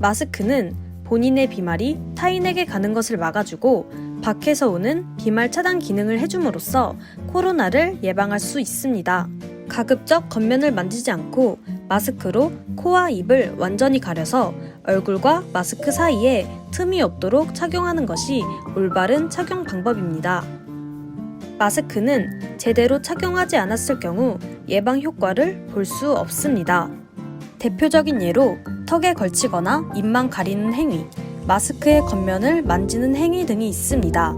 마스크는 본인의 비말이 타인에게 가는 것을 막아주고 밖에서 오는 비말 차단 기능을 해줌으로써 코로나를 예방할 수 있습니다. 가급적 겉면을 만지지 않고 마스크로 코와 입을 완전히 가려서 얼굴과 마스크 사이에 틈이 없도록 착용하는 것이 올바른 착용 방법입니다. 마스크는 제대로 착용하지 않았을 경우 예방 효과를 볼 수 없습니다. 대표적인 예로 턱에 걸치거나 입만 가리는 행위, 마스크의 겉면을 만지는 행위 등이 있습니다.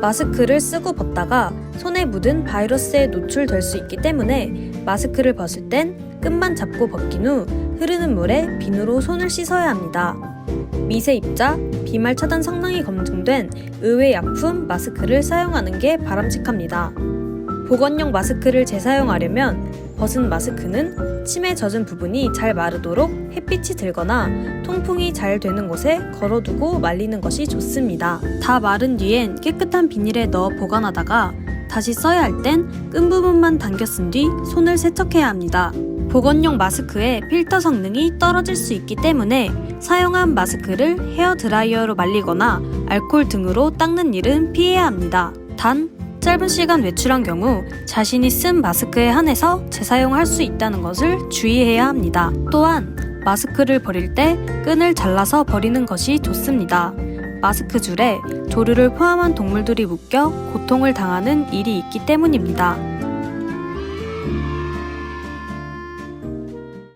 마스크를 쓰고 벗다가 손에 묻은 바이러스에 노출될 수 있기 때문에 마스크를 벗을 땐 끝만 잡고 벗긴 후 흐르는 물에 비누로 손을 씻어야 합니다. 미세 입자, 비말 차단 성능이 검증된 의외 약품 마스크를 사용하는 게 바람직합니다. 보건용 마스크를 재사용하려면 벗은 마스크는 침에 젖은 부분이 잘 마르도록 햇빛이 들거나 통풍이 잘 되는 곳에 걸어두고 말리는 것이 좋습니다. 다 마른 뒤엔 깨끗한 비닐에 넣어 보관하다가 다시 써야 할 땐 끈 부분만 쓴뒤 손을 세척해야 합니다. 보건용 마스크의 필터 성능이 떨어질 수 있기 때문에 사용한 마스크를 헤어 드라이어로 말리거나 알코올 등으로 닦는 일은 피해야 합니다. 단, 짧은 시간 외출한 경우 자신이 쓴 마스크에 한해서 재사용할 수 있다는 것을 주의해야 합니다. 또한 마스크를 버릴 때 끈을 잘라서 버리는 것이 좋습니다. 마스크 줄에 조류를 포함한 동물들이 묶여 고통을 당하는 일이 있기 때문입니다.